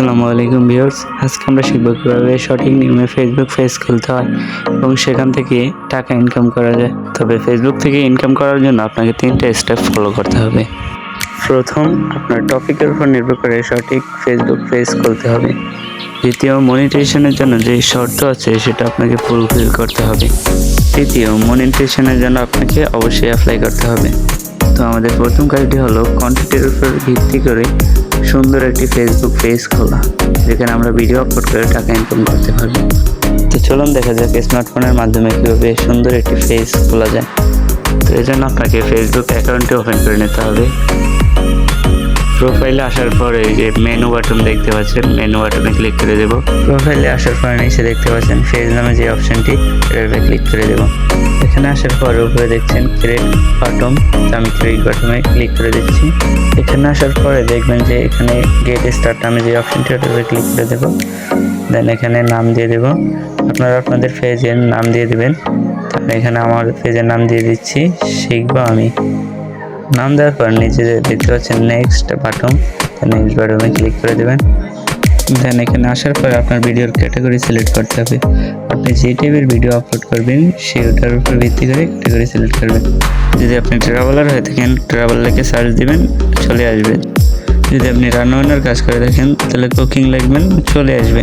আসসালামু আলাইকুম ভিউয়ার্স। আজকে আমরা শিখব কীভাবে সঠিক নিয়মে ফেসবুক পেজ খুলতে হয় এবং সেখান থেকে টাকা ইনকাম করা যায়। তবে ফেসবুক থেকে ইনকাম করার জন্য আপনাকে তিনটে স্টেপ ফলো করতে হবে। প্রথম, আপনার টপিকের উপর নির্ভর করে সঠিক ফেসবুক পেজ খুলতে হবে। দ্বিতীয় মনিটাইজেশনের জন্য যে শর্ত আছে সেটা আপনাকে ফুলফিল করতে হবে। তৃতীয় মনিটাইজেশনের জন্য আপনাকে অবশ্যই অ্যাপ্লাই করতে হবে। তো আমাদের প্রথম কাজটি হলো কন্টেন্টের উপর ভিত্তি করে সুন্দর একটি ফেসবুক পেজ খোলা, যেখানে আমরা ভিডিও আপলোড করে টাকা ইনকাম করতে পারব। তো চলুন দেখা যাক স্মার্টফোনের মাধ্যমে কীভাবে সুন্দর একটি পেজ খোলা যায়। তো এই জন্য আপনাকে ফেসবুক অ্যাকাউন্টটি ওপেন করে নিতে হবে। প্রোফাইলে আসার পরে যে মেনু বাটন দেখতে পাচ্ছেন মেনু বাটনে ক্লিক করে দেবো। প্রোফাইলে আসার পরে নিচে দেখতে পাচ্ছেন ফেজ নামে যে অপশনটি উপরে ক্লিক করে দেবো। এখানে আসার পরে উপরে দেখছেন ক্রিয়েট বাটন আমি ক্রিয়েট বাটনে ক্লিক করে দিচ্ছি। এখানে আসার পরে দেখবেন যে এখানে গেট স্টার্ট নামে যে অপশনটি উপরে ক্লিক করে দেবো। দেন এখানে নাম দিয়ে দেবো। আপনারা আপনাদের পেজের নাম দিয়ে দেবেন। তাহলে এখানে আমার পেজের নাম দিয়ে দিচ্ছি, শিখব আমি। নাম দেওয়ার পর নিচে দেখতে পাচ্ছেন নেক্সট বাটন নেক্সট বাটনে ক্লিক করে দেবেন। দেন এখানে আসার পর আপনার ভিডিওর ক্যাটাগরি সিলেক্ট করতে হবে। আপনি যে টাইপের ভিডিও আপলোড করবেন সেটার উপর ভিত্তি করে ক্যাটাগরি সিলেক্ট করবেন। যদি আপনি ট্রাভেলার হয়ে থাকেন ট্রাভেল লিখে সার্চ দিবেন, চলে আসবে। যদি আপনি রান্নাবান্নার কাজ করে থাকেন, তাহলে কুকিং লিখবেন, চলে আসবে।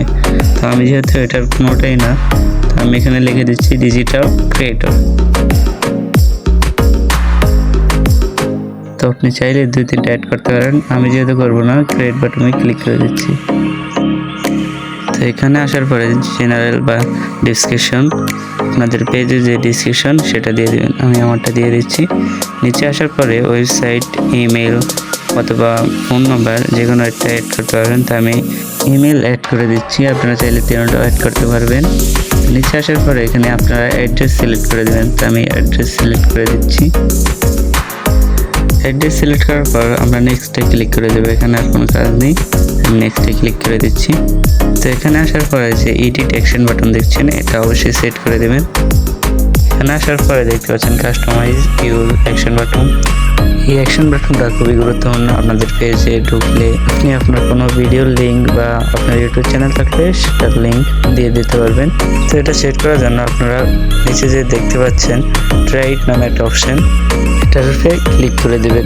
তো আমি যেহেতু এটার কোনোটাই না, তো আমি এখানে লিখে দিচ্ছি ডিজিটাল ক্রিয়েটর তো আপনি চাইলে দুই তিনটা অ্যাড করতে পারেন। আমি যেহেতু করব না ক্রিয়েট বাটনে ক্লিক করে দিচ্ছি। তো এখানে আসার পরে জেনারেল বা ডিসক্রিপশন আপনাদের পেজে যে ডিসক্রিপশন সেটা দিয়ে দেবেন। আমি আমারটা দিয়ে দিচ্ছি। নিচে আসার পরে ওয়েবসাইট ইমেল অথবা ফোন নাম্বার যে কোনো একটা অ্যাড করতে পারবেন। তো আমি ইমেল অ্যাড করে দিচ্ছি। আপনারা চাইলে তিনটা অ্যাড করতে পারবেন। নিচে আসার পরে এখানে আপনারা অ্যাড্রেস সিলেক্ট করে দেবেন। তো আমি অ্যাড্রেস সিলেক্ট করে দিচ্ছি। অ্যাড্রেস সিলেক্ট করার পর আমরা নেক্সটে ক্লিক করে দেবো। এখানে আর কোনো কাজ নেই। নেক্সটে ক্লিক করে দিচ্ছি। তো এখানে আসার পরে যে এডিট অ্যাকশন বাটন দেখছেন, এটা অবশ্যই সেট করে দেবেন। এখানে আসার পরে দেখতে পাচ্ছেন কাস্টমাইজ ইউর অ্যাকশন বাটন এই অ্যাকশন বাটনটা খুবই গুরুত্বপূর্ণ আপনাদের পেজে ঢুকলে। আপনি আপনার কোনো ভিডিওর লিঙ্ক বা আপনার ইউটিউব চ্যানেল থাকলে সেটার লিঙ্ক দিয়ে দিতে পারবেন। তো এটা সেট করার জন্য আপনারা নিচে যে দেখতে পাচ্ছেন ট্রাইট নামে একটা অপশন উপরে ক্লিক করে দেবেন।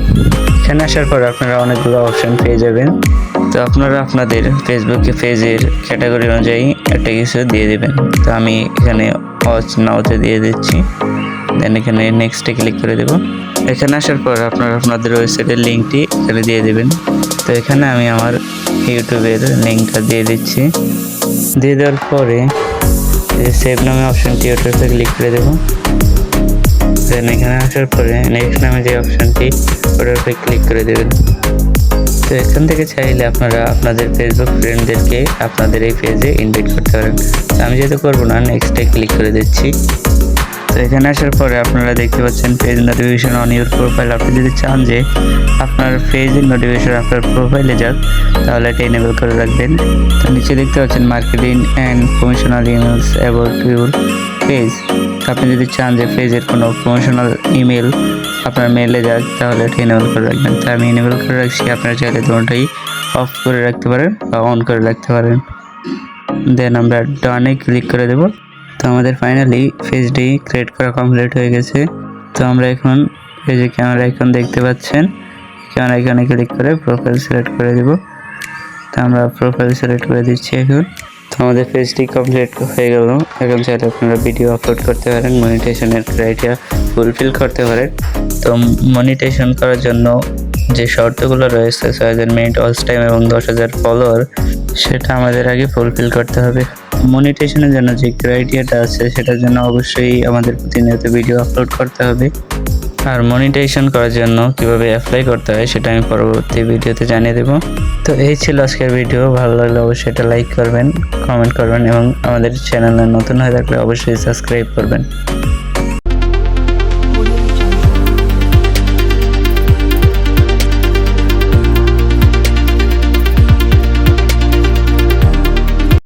এখানে আসার পর আপনারা অনেকগুলো অপশন পেয়ে যাবেন। তো আপনারা আপনাদের ফেসবুকে পেজের ক্যাটাগরি অনুযায়ী একটা কিছু দিয়ে দেবেন। তো আমি এখানে অচ নাওতে দিয়ে দিচ্ছি। দেন এখানে নেক্সটে ক্লিক করে দেব। এখানে আসার পর আপনারা আপনাদের ওয়েবসাইটের লিঙ্কটি এখানে দিয়ে দেবেন। তো এখানে আমি আমার ইউটিউবের লিঙ্কটা দিয়ে দিচ্ছি। দিয়ে দেওয়ার পরে সেভ নামে অপশনটি উপরে ক্লিক করে দেবো। দেন এখানে আসার পরে নেক্সট নামে যে অপশনটি ওটার উপরে ক্লিক করে দেবেন তো এখান থেকে চাইলে আপনারা আপনাদের ফেসবুক ফ্রেন্ডদেরকে আপনাদের এই পেজে ইনভাইট করতে পারেন। তো আমি যেহেতু করব না নেক্সটে ক্লিক করে দিচ্ছি। তো এখানে আসার পরে আপনারা দেখতে পাচ্ছেন page notification on your profile আপনি যদি চান যে আপনার পেজের নোটিফিকেশন আপনার প্রোফাইলে যাক, তাহলে এটা এনেবল করে রাখবেন। তো নিচে দেখতে পাচ্ছেন marketing and promotional emails about your page আপনি যদি চান যে পেজের কোনো প্রমোশনাল ইমেল আপনার মেলে যাক, তাহলে এটা এনেবল করে রাখবেন। তো আমি এনেবল করে রাখছি, আপনারা চাইলে দুটোটাই অফ করে রাখতে পারেন বা অন করে রাখতে পারেন। দেন আমরা ডানে ক্লিক করে দেব। তো আমাদের ফাইনালি পেজটি ক্রিয়েট করা কমপ্লিট হয়ে গেছে। তো আমরা এখন পেজে ক্যামেরা আইকন দেখতে পাচ্ছেন। ক্যামেরা আইকনে ক্লিক করে প্রোফাইল সিলেক্ট করে দেব। তো আমরা প্রোফাইল সিলেক্ট করে দিচ্ছি এখন। তো আমাদের পেজটি কমপ্লিট হয়ে গেল। এখন চাইলে আপনারা ভিডিও আপলোড করতে পারেন মনিটেশনের ক্রাইটেরিয়া ফুলফিল করতে পারেন। তো মনিটেশন করার জন্য যে শর্তগুলো রয়েছে, ছয় হাজার মিনিট অল টাইম এবং দশ হাজার ফলোয়ার সেটা আমাদের আগে ফুলফিল করতে হবে। মনিটেশনের জন্য যে ক্রাইটেরিয়াটা আছে, সেটার জন্য অবশ্যই আমাদের প্রতিনিয়ত ভিডিও আপলোড করতে হবে। আর মনিটাইজেশন করার জন্য কীভাবে অ্যাপ্লাই করতে হয় সেটা আমি পরবর্তী ভিডিওতে জানিয়ে দেবো। তো এই ছিল আজকের ভিডিও, ভালো লাগলে অবশ্যই এটা লাইক করবেন কমেন্ট করবেন এবং আমাদের চ্যানেলে নতুন হয়ে থাকলে অবশ্যই সাবস্ক্রাইব করবেন।